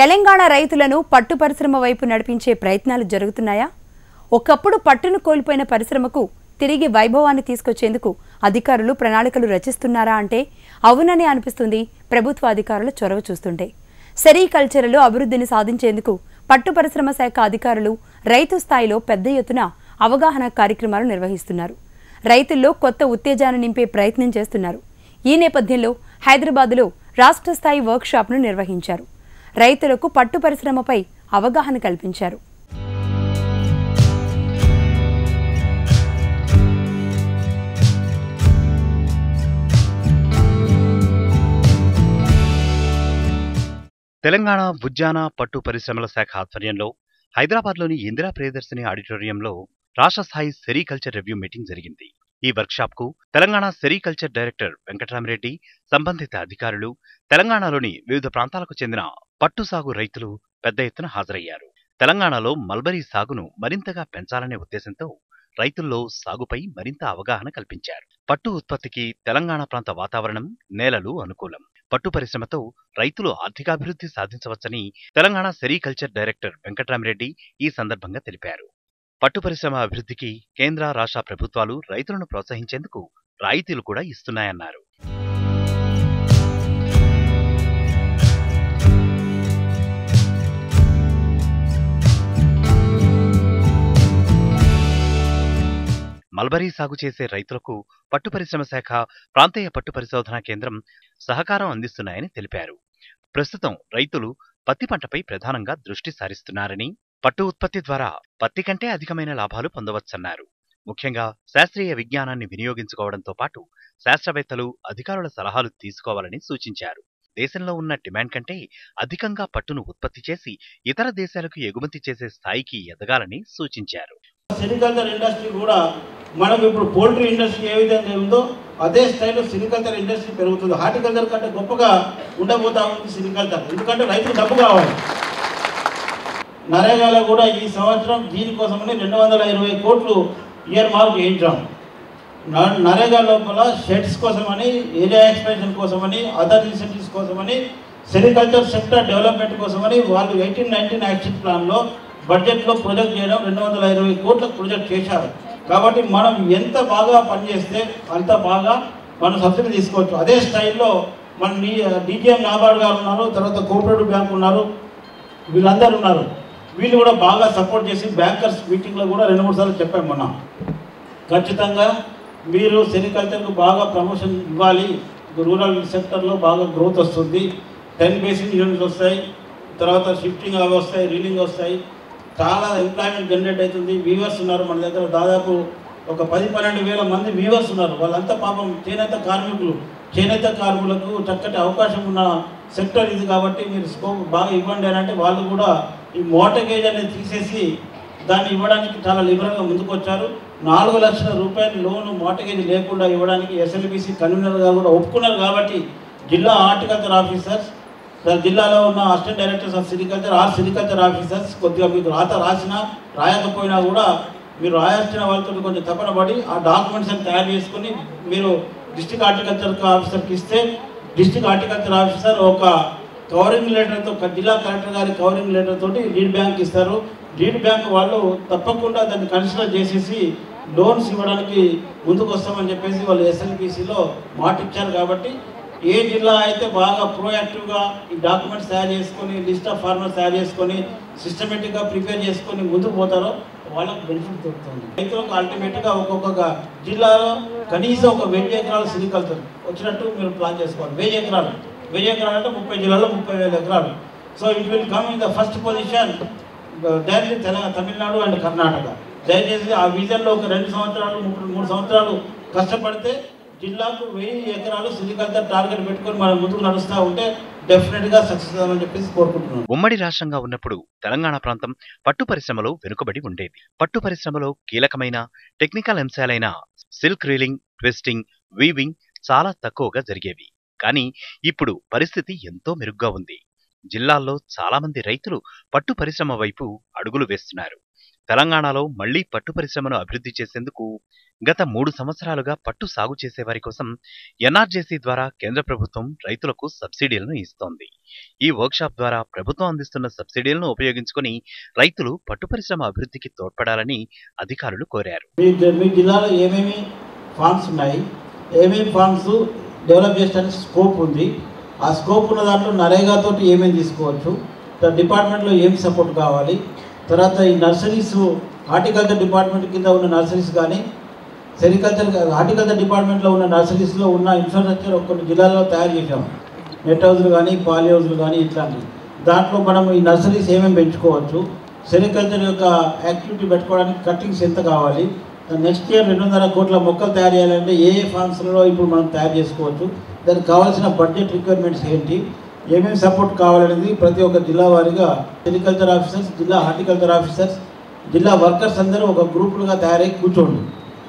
తెలంగాణ రైతులను పట్టు పరిశ్రమ వైపు నడిపించే ప్రయత్నాలు జరుగుతున్నాయా? ఒకప్పుడు పట్టును కోల్పోయిన పరిశ్రమకు తిరిగి వైభవాన్ని తీసుకొచ్చేందుకు అధికారులు ప్రణాళికలు రచిస్తున్నారా అంటే అవునని అనిపిస్తుంది ప్రభుత్వ అధికారుల చొరవ చూస్తుంటే. సెరీకల్చర్లో అభివృద్ధిని సాధించేందుకు పట్టు పరిశ్రమ శాఖ అధికారులు రైతు స్థాయిలో పెద్ద ఎత్తున అవగాహన కార్యక్రమాలు నిర్వహిస్తున్నారు. రైతుల్లో కొత్త ఉత్తేజాన్ని నింపే ప్రయత్నం చేస్తున్నారు. ఈ నేపథ్యంలో హైదరాబాద్లో రాష్ట్ర స్థాయి వర్క్షాప్ను నిర్వహించారు. రైతులకు పట్టు పరిశ్రమపై అవగాహన కల్పించారు. తెలంగాణ ఉద్యాన పట్టు పరిశ్రమల శాఖ ఆధ్వర్యంలో హైదరాబాద్లోని ఇందిరా ప్రియదర్శిని ఆడిటోరియంలో రాష్ట్ర స్థాయి సెరికల్చర్ రివ్యూ మీటింగ్ జరిగింది. ఈ వర్క్షాప్కు తెలంగాణ సెరికల్చర్ డైరెక్టర్ వెంకటరామరెడ్డి సంబంధిత అధికారులు తెలంగాణలోని వివిధ ప్రాంతాలకు చెందిన పట్టు సాగు రైతులు పెద్ద ఎత్తున హాజరయ్యారు. తెలంగాణలో మల్బరీ సాగును మరింతగా పెంచాలనే ఉద్దేశంతో రైతుల్లో సాగుపై మరింత అవగాహన కల్పించారు. పట్టు ఉత్పత్తికి తెలంగాణ ప్రాంత వాతావరణం నేలలు అనుకూలం. పట్టు పరిశ్రమతో రైతులు ఆర్థికాభివృద్ధి సాధించవచ్చని తెలంగాణ సెరికల్చర్ డైరెక్టర్ వెంకటరామిరెడ్డి ఈ సందర్భంగా తెలిపారు. పట్టు పరిశ్రమ అభివృద్ధికి కేంద్ర రాష్ట్ర ప్రభుత్వాలు రైతులను ప్రోత్సహించేందుకు రాయితీలు కూడా ఇస్తున్నాయన్నారు. మల్బరీ సాగు చేసే రైతులకు పట్టు పరిశ్రమ శాఖ ప్రాంతీయ పట్టు పరిశోధనా కేంద్రం సహకారం అందిస్తున్నాయని తెలిపారు. ప్రస్తుతం రైతులు పత్తి పంటపై ప్రధానంగా దృష్టి సారిస్తున్నారని పట్టు ఉత్పత్తి ద్వారా పత్తి కంటే అధికమైన లాభాలు పొందవచ్చన్నారు. ముఖ్యంగా శాస్త్రీయ విజ్ఞానాన్ని వినియోగించుకోవడంతో పాటు శాస్త్రవేత్తలు అధికారుల సలహాలు తీసుకోవాలని సూచించారు. దేశంలో ఉన్న డిమాండ్ కంటే అధికంగా పట్టును ఉత్పత్తి చేసి ఇతర దేశాలకు ఎగుమతి చేసే స్థాయికి ఎదగాలని సూచించారు. సెరికల్చర్ ఇండస్ట్రీ కూడా మనకు ఇప్పుడు పోల్ట్రీ ఇండస్ట్రీ ఏ విధంగా ఉందో అదే స్థాయిలో సిరికల్చర్ ఇండస్ట్రీ పెరుగుతుంది. హార్టికల్చర్ కంటే గొప్పగా ఉండబోతా ఉంది సిరికల్చర్ ఎందుకంటే రైతులు డబ్బు కావాలి. నరేగాలో కూడా ఈ సంవత్సరం దీనికోసమని రెండు వందల ఇరవై కోట్లు ఇయర్ మార్క్ వేయించాం. నరేగా లోపల షెడ్స్ కోసమని ఏరియా ఎక్స్పెన్షన్ కోసమని అదర్ ఇన్సెంటివ్స్ కోసమని సెరికల్చర్ సెక్టర్ డెవలప్మెంట్ కోసమని వాళ్ళు ఎయిటీన్ నైన్టీన్ యాక్షన్ ప్లాన్లో బడ్జెట్లో ప్రొజెక్ట్ చేయడం రెండు వందల ఇరవై కోట్ల ప్రొజెక్ట్ చేశారు. కాబట్టి మనం ఎంత బాగా పనిచేస్తే అంత బాగా మనం సబ్సిడీ తీసుకోవచ్చు. అదే స్టైల్లో మన డీజీఎం నాబార్డ్ గారు ఉన్నారు తర్వాత కోఆపరేటివ్ బ్యాంక్ ఉన్నారు వీళ్ళందరూ ఉన్నారు. వీళ్ళు కూడా బాగా సపోర్ట్ చేసి బ్యాంకర్స్ మీటింగ్లో కూడా రెండు మూడు సార్లు చెప్పాం మొన్న. ఖచ్చితంగా మీరు సెరికల్చర్కు బాగా ప్రమోషన్ ఇవ్వాలి. రూరల్ సెక్టర్లో బాగా గ్రోత్ వస్తుంది. టెన్ బేసిక్ యూనిట్స్ వస్తాయి. తర్వాత షిఫ్టింగ్ అవి వస్తాయి రీలింగ్ వస్తాయి. చాలా ఎంప్లాయ్మెంట్ జనరేట్ అవుతుంది. వీవర్స్ ఉన్నారు మన దగ్గర. దాదాపు ఒక పది పన్నెండు వేల మంది వీవర్స్ ఉన్నారు. వాళ్ళంతా పాపం చేనేత కార్మికులు. చేనేత కార్మికులకు చక్కటి అవకాశం ఉన్న సెక్టర్ ఇది కాబట్టి మీరు స్కోప్ బాగా ఇవ్వండి అని అంటే వాళ్ళు కూడా ఈ మోటగేజ్ అనేది తీసేసి దాన్ని ఇవ్వడానికి చాలా లిబరల్గా ముందుకొచ్చారు నాలుగు లక్షల రూపాయల లోను మోటగేజ్ లేకుండా ఇవ్వడానికి ఎస్ఎల్బిసి కన్వీనర్గా కూడా ఒప్పుకున్నారు కాబట్టి జిల్లా హార్టికల్చర్ ఆఫీసర్స్ జిల్లాలో ఉన్న assistant directors of sericulture or sericulture officers కొద్దిగా మీకు రాత రాసినా రాయకపోయినా కూడా మీరు రాయాల్సిన వాళ్ళతో కొంచెం తపన పడి ఆ డాక్యుమెంట్స్ అని తయారు చేసుకుని మీరు డిస్ట్రిక్ట్ హార్టికల్చర్ ఆఫీసర్కి ఇస్తే డిస్టిక్ హార్టికల్చర్ ఆఫీసర్ ఒక కవరింగ్ లెటర్తో జిల్లా కలెక్టర్ గారి కవరింగ్ లెటర్ తోటి లీడ్ బ్యాంక్ ఇస్తారు. లీడ్ బ్యాంక్ వాళ్ళు తప్పకుండా దాన్ని కన్సిడర్ చేసేసి లోన్స్ ఇవ్వడానికి ముందుకు వస్తామని చెప్పేసి వాళ్ళు ఎస్ఎల్బిసిలో మాట ఇచ్చారు కాబట్టి ఏ జిల్లా అయితే బాగా ప్రోయాక్టివ్గా ఈ డాక్యుమెంట్స్ తయారు చేసుకొని లిస్ట్ ఆఫ్ ఫార్మర్స్ తయారు చేసుకొని సిస్టమేటిక్గా ప్రిపేర్ చేసుకొని ముందుకు పోతారో వాళ్ళకి బెనిఫిట్ దొరుకుతుంది. రైతులకు అల్టిమేట్గా ఒక్కొక్క జిల్లాలో కనీసం ఒక వెయ్యి ఎకరాలు సిరికల్చర్ వచ్చినట్టు మీరు ప్లాన్ చేసుకోవాలి. వెయ్యి ఎకరాలు. వెయ్యి ఎకరాలు అంటే ముప్పై జిల్లాలో ముప్పై వేల ఎకరాలు. So it will come in the first position directly Telangana Tamil Nadu and Karnataka. దయచేసి ఆ విజన్లో ఒక రెండు సంవత్సరాలు మూడు మూడు సంవత్సరాలు కష్టపడితే జిల్లాకు వెయ్యి ఎకరాలు సిరికల్చర్ టార్గెట్ పెట్టుకొని మనం ముందుకు నడుస్తూ ఉంటే సక్సెస్ చెప్పేసి కోరుకుంటున్నాను. ఉమ్మడి రాష్ట్రంగా ఉన్నప్పుడు తెలంగాణ ప్రాంతం పట్టు పరిశ్రమలో వెనుకబడి ఉండేది. పట్టు పరిశ్రమలో కీలకమైన టెక్నికల్ అంశాలైన సిల్క్ రీలింగ్ ట్విస్టింగ్ వీవింగ్ చాలా తక్కువగా జరిగేవి. కానీ ఇప్పుడు పరిస్థితి ఎంతో మెరుగ్గా ఉంది. జిల్లాల్లో చాలామంది రైతులు పట్టు పరిశ్రమ వైపు అడుగులు వేస్తున్నారు. తెలంగాణలో మళ్ళీ పట్టు పరిశ్రమను అభివృద్ధి చేసేందుకు గత మూడు సంవత్సరాలుగా పట్టు సాగు చేసే వారి కోసం ఎన్ఆర్జేసీ ద్వారా కేంద్ర ప్రభుత్వం రైతులకు సబ్సిడీలను ఇస్తోంది. ఈ వర్క్షాప్ ద్వారా ప్రభుత్వం అందిస్తున్న సబ్సిడీలను ఉపయోగించుకుని రైతులు పట్టు పరిశ్రమ అభివృద్ధికి తోడ్పడాలని అధికారులు కోరారు. మీ మీ జిల్లాలో ఏమేమి ఫార్మ్స్ ఉన్నాయి? ఏమేమి ఫార్మ్స్ డెవలప్ చేయడానికి స్కోప్ ఉంది? ఆ స్కోప్ ఉన్న దాంట్లో నరేగా తోటి ఏమేమి తీసుకోవచ్చు? డిపార్ట్మెంట్లో ఏమి సపోర్ట్ కావాలి? తర్వాత ఈ నర్సరీస్ హార్టికల్చర్ డిపార్ట్మెంట్ కింద ఉన్న నర్సరీస్ కానీ సెరికల్చర్ హార్టికల్చర్ డిపార్ట్మెంట్లో ఉన్న నర్సరీస్లో ఉన్న ఇన్ఫ్రాస్ట్రక్చర్ కొన్ని జిల్లాల్లో తయారు చేశాం. నెట్ హౌస్లు కానీ పాలి హౌస్లు కానీ ఇట్లాంటివి. దాంట్లో మనం ఈ నర్సరీస్ ఏమేమి పెంచుకోవచ్చు సెరికల్చర్ యొక్క యాక్టివిటీ పెట్టుకోవడానికి కట్టింగ్స్ ఎంత కావాలి నెక్స్ట్ ఇయర్ రెండు వందల కోట్ల మొక్కలు తయారు చేయాలంటే ఏ ఏ ఫార్మ్స్లలో ఇప్పుడు మనం తయారు చేసుకోవచ్చు దానికి కావాల్సిన బడ్జెట్ రిక్వైర్మెంట్స్ ఏంటి ఏమేమి సపోర్ట్ కావాలనేది ప్రతి ఒక్క జిల్లా వారీగా అగ్రికల్చర్ ఆఫీసర్స్ జిల్లా హార్టికల్చర్ ఆఫీసర్స్ జిల్లా వర్కర్స్ అందరూ ఒక గ్రూపులుగా తయారై కూర్చోండి.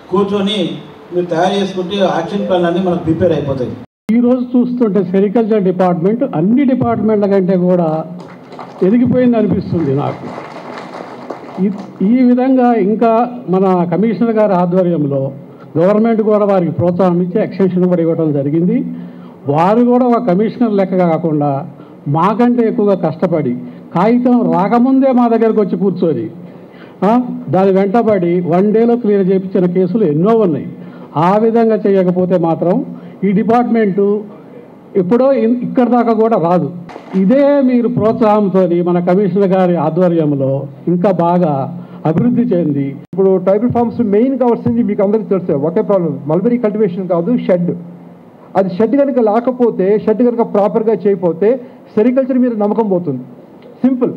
కూర్చొని మీరు తయారు చేసుకుంటే యాక్షన్ ప్లాన్ అన్ని మనకు ప్రిపేర్ అయిపోతాయి. ఈ రోజు చూస్తుంటే సెరికల్చర్ డిపార్ట్మెంట్ అన్ని డిపార్ట్మెంట్ల కంటే కూడా ఎదిగిపోయింది అనిపిస్తుంది నాకు. ఈ- ఈ విధంగా ఇంకా మన కమిషనర్ గారి ఆధ్వర్యంలో గవర్నమెంట్ కూడా వారికి ప్రోత్సాహం ఇచ్చి ఎక్స్టెన్షన్ కూడా ఇవ్వడం జరిగింది. వారు కూడా ఒక కమిషనర్ లెక్క కాకుండా మాకంటే ఎక్కువగా కష్టపడి కాగితం రాకముందే మా దగ్గరకు వచ్చి కూర్చొని దాని వెంటబడి వన్ డేలో క్లియర్ చేయించిన కేసులు ఎన్నో ఉన్నాయి. ఆ విధంగా చేయకపోతే మాత్రం ఈ డిపార్ట్మెంటు ఎప్పుడో ఇక్కడ దాకా కూడా రాదు. ఇదే మీరు ప్రోత్సాహంతో మన కమిషనర్ గారి ఆధ్వర్యంలో ఇంకా బాగా అభివృద్ధి చెంది. ఇప్పుడు ట్రైబల్ ఫార్మ్స్ మెయిన్ కావాల్సింది మీకు అందరికీ తెలుసు ఒకే ప్రాబ్లం మల్బరీ కల్టివేషన్ కాదు షెడ్. అది షెడ్ కనుక లేకపోతే షెడ్ కనుక ప్రాపర్గా చేయకపోతే సెరికల్చర్ మీద నమ్మకం పోతుంది. సింపుల్.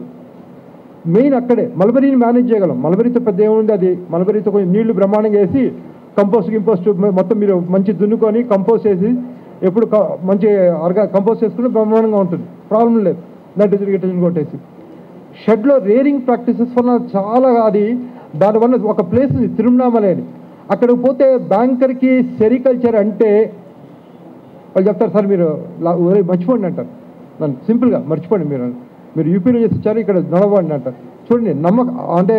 మెయిన్ అక్కడే. మలబరీని మేనేజ్ చేయగలం. మలబరీతో పెద్ద ఏముంది? అది మలబరీతో కొంచెం నీళ్ళు బ్రహ్మాండంగా వేసి కంపోస్ట్ గింపోస్ట్ మొత్తం మీరు మంచి దున్నుకొని కంపోస్ట్ వేసి ఎప్పుడు క- మంచి అరగా కంపోస్ట్ చేసుకుంటే బ్రహ్మాండంగా ఉంటుంది. ప్రాబ్లం లేదు. నడ్డు తిరిగి కొట్టేసి షెడ్లో రేరింగ్ ప్రాక్టీసెస్ వల్ల చాలా అది దానివల్ల ఒక ప్లేస్ ఉంది తిరుమనామలే అని అక్కడికి పోతే బ్యాంకర్కి సెరికల్చర్ అంటే వాళ్ళు చెప్తారు సార్ మీరు ఊరే మర్చిపోండి అంటారు. నన్ను సింపుల్గా మర్చిపోండి మీరు మీరు యూపీలో చేసి వచ్చారు ఇక్కడ నడవండి అంటారు. చూడండి నమ్మక అంటే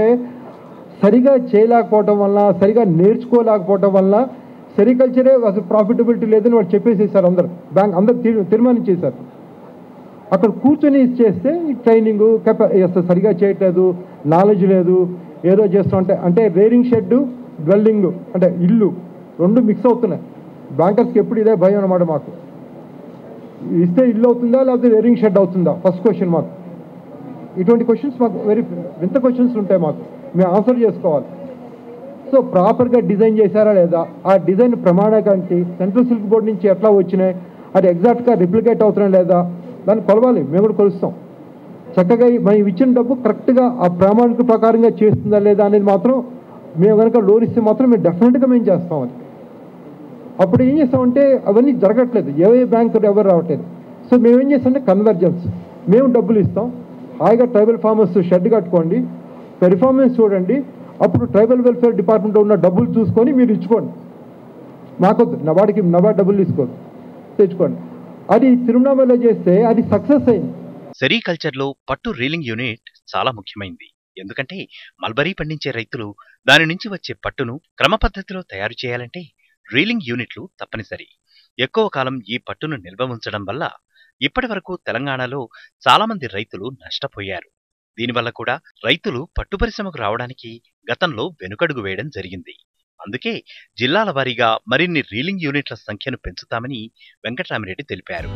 సరిగా చేయలేకపోవటం వల్ల సరిగా నేర్చుకోలేకపోవటం వల్ల సెరికల్చరే అసలు ప్రాఫిటబిలిటీ లేదని వాళ్ళు చెప్పేసేసారు అందరు. బ్యాంక్ అందరు తీర్మానించేశారు. అక్కడ కూర్చొని చేస్తే ట్రైనింగ్ కెపా సరిగా చేయట్లేదు నాలెడ్జ్ లేదు ఏదో చేస్తూ ఉంటే అంటే రేరింగ్ షెడ్ డ్వెల్లింగ్ అంటే ఇల్లు రెండు మిక్స్ అవుతున్నాయి. బ్యాంకర్స్కి ఎప్పుడు ఇదే భయం అనమాట మాకు. ఇస్తే ఇల్లు అవుతుందా లేకపోతే ఎరింగ్ షెడ్ అవుతుందా? ఫస్ట్ క్వశ్చన్ మాకు. ఇటువంటి క్వశ్చన్స్ మాకు వెరీ వింత క్వశ్చన్స్ ఉంటాయి మాకు. మేము ఆన్సర్ చేసుకోవాలి. సో ప్రాపర్గా డిజైన్ చేశారా లేదా? ఆ డిజైన్ ప్రమాణానికి సెంట్రల్ సిల్క్ బోర్డ్ నుంచి ఎట్లా వచ్చినాయి? అది ఎగ్జాక్ట్గా రిప్లికేట్ అవుతున్నాయి లేదా? దాన్ని కొలవాలి. మేము కూడా కొలుస్తాం. చక్కగా మనం ఇచ్చిన డబ్బు కరెక్ట్గా ఆ ప్రామాణిక ప్రకారంగా చేస్తుందా లేదా అనేది మాత్రం మేము కనుక లోన్ ఇస్తే మాత్రం మేము డెఫినెట్గా మేము చేస్తాం అది. అప్పుడు ఏం చేస్తామంటే అవన్నీ జరగట్లేదు. ఏ ఏ బ్యాంకు ఎవరు రావట్లేదు. సో మేము ఏం చేస్తామంటే కన్వర్జెన్స్ మేము డబ్బులు ఇస్తాం. హాయిగా ట్రైబల్ ఫార్మర్స్ షెడ్ కట్టుకోండి. పెర్ఫార్మెన్స్ చూడండి. అప్పుడు ట్రైబల్ వెల్ఫేర్ డిపార్ట్మెంట్లో ఉన్న డబ్బులు చూసుకొని మీరు ఇచ్చుకోండి. మాకొద్దు. నబార్డుకి నబార్డు డబ్బులు తీసుకోండి. తెచ్చుకోండి. అది తిరుమలలో చేస్తే అది సక్సెస్ అయింది. సెరీకల్చర్లో పట్టు రీలింగ్ యూనిట్ చాలా ముఖ్యమైంది. ఎందుకంటే మల్బరీ పండించే రైతులు దాని నుంచి వచ్చే పట్టును క్రమ పద్ధతిలో తయారు చేయాలంటే రీలింగ్ యూనిట్లు తప్పనిసరి. ఎక్కువ కాలం ఈ పట్టును నిల్వ ఉంచడం వల్ల ఇప్పటి వరకు తెలంగాణలో చాలామంది రైతులు నష్టపోయారు. దీనివల్ల కూడా రైతులు పట్టు పరిశ్రమకు రావడానికి గతంలో వెనుకడుగు వేయడం జరిగింది. అందుకే జిల్లాల వారీగా మరిన్ని రీలింగ్ యూనిట్ల సంఖ్యను పెంచుతామని వెంకటరామిరెడ్డి తెలిపారు.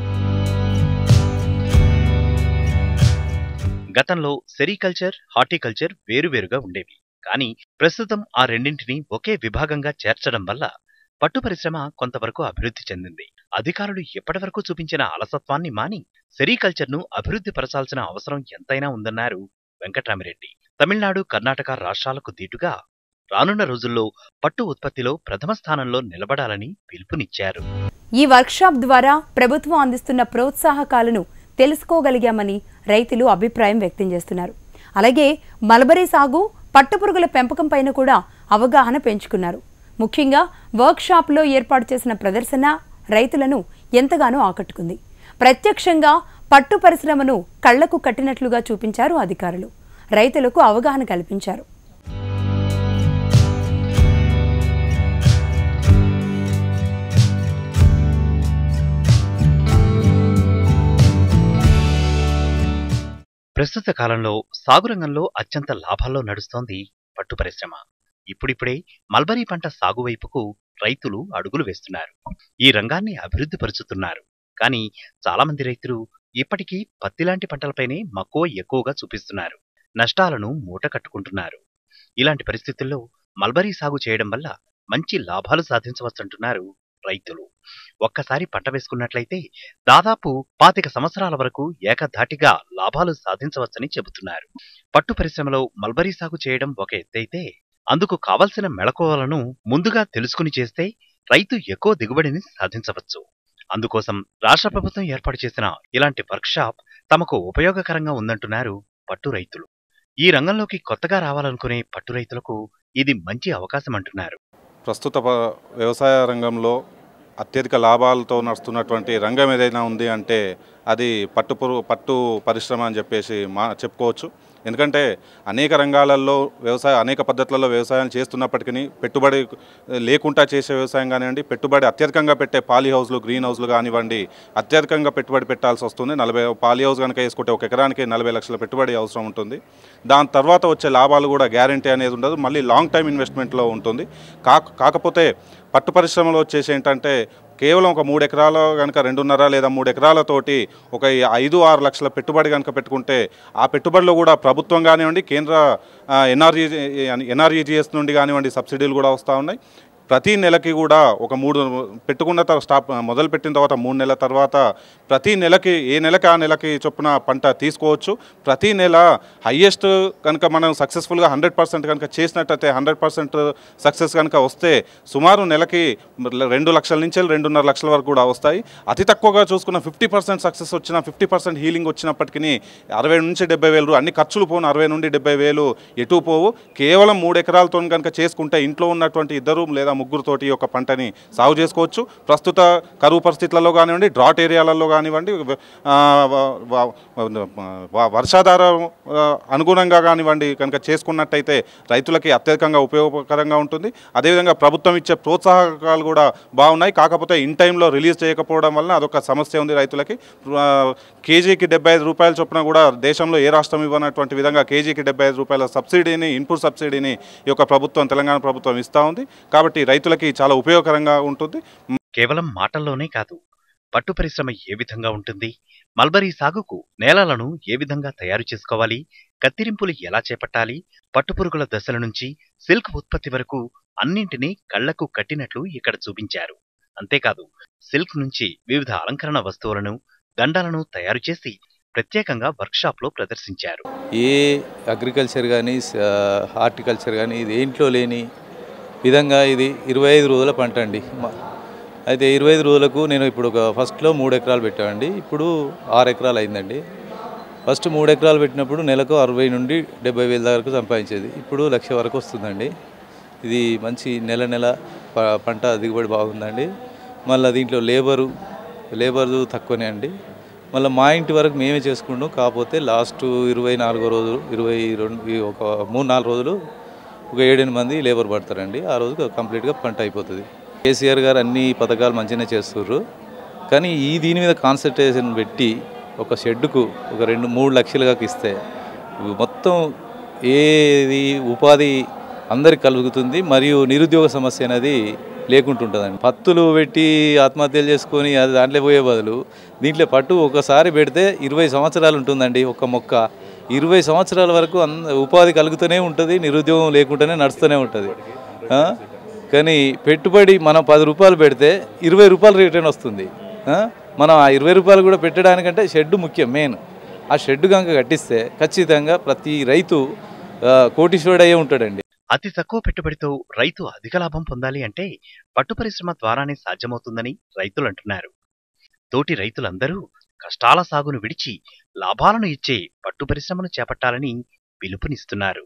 గతంలో సెరికల్చర్ హార్టికల్చర్ వేరువేరుగా ఉండేవి. కానీ ప్రస్తుతం ఆ రెండింటిని ఒకే విభాగంగా చేర్చడం వల్ల పట్టు పరిశ్రమ కొంతవరకు అభివృద్ధి చెందింది. అధికారులు ఎప్పటివరకు చూపించిన అలసత్వాన్ని మాని సెరికల్చర్ను అభివృద్ధి పరచాల్సిన అవసరం ఎంతైనా ఉందన్నారు వెంకట్రామిరెడ్డి. తమిళనాడు కర్ణాటక రాష్ట్రాలకు దీటుగా రానున్న రోజుల్లో పట్టు ఉత్పత్తిలో ప్రథమ స్థానంలో నిలబడాలని పిలుపునిచ్చారు. ఈ వర్క్షాప్ ద్వారా ప్రభుత్వం అందిస్తున్న ప్రోత్సాహకాలను తెలుసుకోగలిగామని రైతులు అభిప్రాయం వ్యక్తం చేస్తున్నారు. అలాగే మలబరీ సాగు పట్టుపురుగుల పెంపకం పైన కూడా అవగాహన పెంచుకున్నారు. ముఖ్యంగా వర్క్షాప్లో ఏర్పాటు చేసిన ప్రదర్శన రైతులను ఎంతగానో ఆకట్టుకుంది. ప్రత్యక్షంగా పట్టు పరిశ్రమను కళ్ళకు కట్టినట్లుగా చూపించారు అధికారులు. రైతులకు అవగాహన కల్పించారు. ప్రస్తుత కాలంలో సాగురంగంలో అత్యంత లాభాల్లో నడుస్తోంది పట్టు పరిశ్రమ. ఇప్పుడిప్పుడే మల్బరీ పంట సాగు వైపుకు రైతులు అడుగులు వేస్తున్నారు. ఈ రంగాన్ని అభివృద్ధి పరుచుతున్నారు. కానీ చాలామంది రైతులు ఇప్పటికీ పత్తి లాంటి పంటలపైనే మక్కువ ఎక్కువగా చూపిస్తున్నారు. నష్టాలను మూట కట్టుకుంటున్నారు. ఇలాంటి పరిస్థితుల్లో మల్బరీ సాగు చేయడం వల్ల మంచి లాభాలు సాధించవచ్చంటున్నారు రైతులు. ఒక్కసారి పంట వేసుకున్నట్లయితే దాదాపు పాతిక సంవత్సరాల వరకు ఏకధాటిగా లాభాలు సాధించవచ్చని చెబుతున్నారు. పట్టు పరిశ్రమలో మల్బరీ సాగు చేయడం ఒక ఎత్తైతే అందుకు కావలసిన మెళకువలను ముందుగా తెలుసుకుని చేస్తే రైతు ఎక్కువ దిగుబడిని సాధించవచ్చు. అందుకోసం రాష్ట్ర ప్రభుత్వం ఏర్పాటు చేసిన ఇలాంటి వర్క్షాప్ తమకు ఉపయోగకరంగా ఉందంటున్నారు పట్టు రైతులు. ఈ రంగంలోకి కొత్తగా రావాలనుకునే పట్టు రైతులకు ఇది మంచి అవకాశం అంటున్నారు. ప్రస్తుత వ్యవసాయ రంగంలో అత్యధిక లాభాలతో నడుస్తున్నటువంటి రంగం ఏదైనా ఉంది అంటే అది పట్టు పురు- పట్టు పరిశ్రమ అని చెప్పేసి మా చెప్పుకోవచ్చు. ఎందుకంటే అనేక రంగాలలో వ్యవసాయ అనేక పద్ధతులలో వ్యవసాయం చేస్తున్నప్పటికీ పెట్టుబడి లేకుండా చేసే వ్యవసాయం కానివ్వండి పెట్టుబడి అత్యధికంగా పెట్టే పాలీ హౌస్లు గ్రీన్ హౌస్లు కానివ్వండి అత్యధికంగా పెట్టుబడి పెట్టాల్సి వస్తుంది. నలభై పాలీ హౌస్ కనుక వేసుకుంటే ఒక ఎకరానికి నలభై లక్షల పెట్టుబడి అవసరం ఉంటుంది. దాని తర్వాత వచ్చే లాభాలు కూడా గ్యారంటీ అనేది ఉండదు. మళ్ళీ లాంగ్ టైం ఇన్వెస్ట్మెంట్లో ఉంటుంది. కాక కాకపోతే పట్టు పరిశ్రమలో వచ్చేసి ఏంటంటే కేవలం ఒక మూడు ఎకరాలు కనుక రెండున్నర లేదా మూడు ఎకరాలతోటి ఒక ఐదు ఆరు లక్షల పెట్టుబడి కనుక పెట్టుకుంటే ఆ పెట్టుబడిలో కూడా ప్రభుత్వం కానివ్వండి కేంద్ర ఎన్ఆర్ఈ ఎన్ఆర్ఈజీఎస్ నుండి కానివ్వండి సబ్సిడీలు కూడా వస్తూ ఉన్నాయి. ప్రతి నెలకి కూడా ఒక మూడు పెట్టుకున్న తర్వాత స్టాప్ మొదలు పెట్టిన తర్వాత మూడు నెలల తర్వాత ప్రతి నెలకి ఏ నెలకి ఆ నెలకి చొప్పున పంట తీసుకోవచ్చు. ప్రతి నెల హయ్యెస్ట్ కనుక మనం సక్సెస్ఫుల్గా హండ్రెడ్ పర్సెంట్ కనుక చేసినట్టయితే హండ్రెడ్ పర్సెంట్ సక్సెస్ కనుక వస్తే సుమారు నెలకి రెండు లక్షల నుంచి రెండున్నర లక్షల వరకు కూడా వస్తాయి. అతి తక్కువగా చూసుకున్న ఫిఫ్టీ పర్సెంట్ సక్సెస్ వచ్చిన ఫిఫ్టీ పర్సెంట్ హీలింగ్ వచ్చినప్పటికీ అరవై నుంచి డెబ్బై వేలు అన్ని ఖర్చులు పోను అరవై నుండి డెబ్బై వేలు ఎటు పోవు. కేవలం మూడు ఎకరాలతో కనుక చేసుకుంటే ఇంట్లో ఉన్నటువంటి ఇద్దరు లేదా ముగ్గురుతోటి ఈ యొక్క పంటని సాగు చేసుకోవచ్చు. ప్రస్తుత కరువు పరిస్థితులలో కానివ్వండి డ్రాట్ ఏరియాలలో కానివ్వండి వర్షాధార అనుగుణంగా కానివ్వండి కనుక చేసుకున్నట్టయితే రైతులకి అత్యధికంగా ఉపయోగకరంగా ఉంటుంది. అదేవిధంగా ప్రభుత్వం ఇచ్చే ప్రోత్సాహకాలు కూడా బాగున్నాయి. కాకపోతే ఇన్ టైంలో రిలీజ్ చేయకపోవడం వలన అదొక సమస్య ఉంది రైతులకి. కేజీకి డెబ్బై ఐదు రూపాయల చొప్పున కూడా దేశంలో ఏ రాష్ట్రం ఇవ్వనటువంటి విధంగా కేజీకి డెబ్బై ఐదు రూపాయల సబ్సిడీని ఇన్పుట్ సబ్సిడీని ఈ యొక్క ప్రభుత్వం తెలంగాణ ప్రభుత్వం ఇస్తూ ఉంది. కాబట్టి రైతులకి చాలా ఉపయోగకరంగా ఉంటుంది. కేవలం మాటల్లోనే కాదు పట్టు పరిశ్రమ ఏ విధంగా ఉంటుంది మల్బరీ సాగుకు నేలలను ఏ విధంగా తయారు చేసుకోవాలి కత్తిరింపులు ఎలా చేపట్టాలి పట్టుపురుగుల దశల నుంచి సిల్క్ ఉత్పత్తి వరకు అన్నింటినీ కళ్ళకు కట్టినట్లు ఇక్కడ చూపించారు. అంతేకాదు సిల్క్ నుంచి వివిధ అలంకరణ వస్తువులను దండలను తయారు చేసి ప్రత్యేకంగా వర్క్షాప్లో ప్రదర్శించారు. ఏ అగ్రికల్చర్ కానీ హార్టికల్చర్ కానీ ఇది ఏంట్లో లేని విధంగా ఇది ఇరవై ఐదు రోజుల పంట అండి. మ- అయితే ఇరవై ఐదు రోజులకు నేను ఇప్పుడు ఒక ఫస్ట్లో మూడు ఎకరాలు పెట్టామండి. ఇప్పుడు ఆరు ఎకరాలు అయిందండి. ఫస్ట్ మూడు ఎకరాలు పెట్టినప్పుడు నెలకు అరవై నుండి డెబ్బై వేల వరకు సంపాదించేది. ఇప్పుడు లక్ష వరకు వస్తుందండి. ఇది మంచి నెల నెల ప- పంట దిగుబడి బాగుందండి. మళ్ళీ దీంట్లో లేబరు లేబరు తక్కువనే అండి. మళ్ళీ మా ఇంటి వరకు మేమే చేసుకుంటాం. కాకపోతే లాస్ట్ ఇరవై నాలుగో రోజులు ఇరవై రెండు ఒక మూడు నాలుగు రోజులు ఒక ఏడెనిమిది మంది లేబర్ పడతారండి. ఆ రోజు కంప్లీట్గా పంట అయిపోతుంది. కేసీఆర్ గారు అన్ని పథకాలు మంచిగానే చేస్తుర్రు. కానీ ఈ దీని మీద కాన్సన్ట్రేషన్ పెట్టి ఒక షెడ్డుకు ఒక రెండు మూడు లక్షలుగా ఇస్తే మొత్తం ఏది ఉపాధి అందరికి కలుగుతుంది. మరియు నిరుద్యోగ సమస్య అనేది లేకుంటుంటుందండి. పత్తులు పెట్టి ఆత్మహత్యలు చేసుకొని అది దాంట్లో పోయే బదులు దీంట్లో పట్టు ఒకసారి పెడితే ఇరవై సంవత్సరాలు ఉంటుందండి ఒక మొక్క. ఇరవై సంవత్సరాల వరకు ఉపాధి కలుగుతూనే ఉంటుంది నిరుద్యోగం లేకుండానే నడుస్తూనే ఉంటుంది. కానీ పెట్టుబడి మనం పది రూపాయలు పెడితే ఇరవై రూపాయలు రిటర్న్ వస్తుంది. మనం ఆ ఇరవై రూపాయలు కూడా పెట్టడానికంటే షెడ్ ముఖ్యం మెయిన్. ఆ షెడ్ కనుక కట్టిస్తే ఖచ్చితంగా ప్రతి రైతు కోటీశ్వరుడయ్యే ఉంటాడండి. అతి తక్కువ పెట్టుబడితో రైతు అధిక లాభం పొందాలి అంటే పట్టు పరిశ్రమ ద్వారానే సాధ్యమవుతుందని రైతులు అంటున్నారు తోటి రైతులందరూ కష్టాల సాగును విడిచి లాభాలను ఇచ్చే పట్టు పరిశ్రమను చేపట్టాలని పిలుపునిస్తున్నారు.